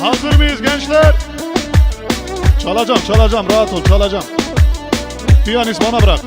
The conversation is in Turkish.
Hazır mıyız gençler? Çalacağım çalacağım rahat ol çalacağım. Piyanist bana bırak.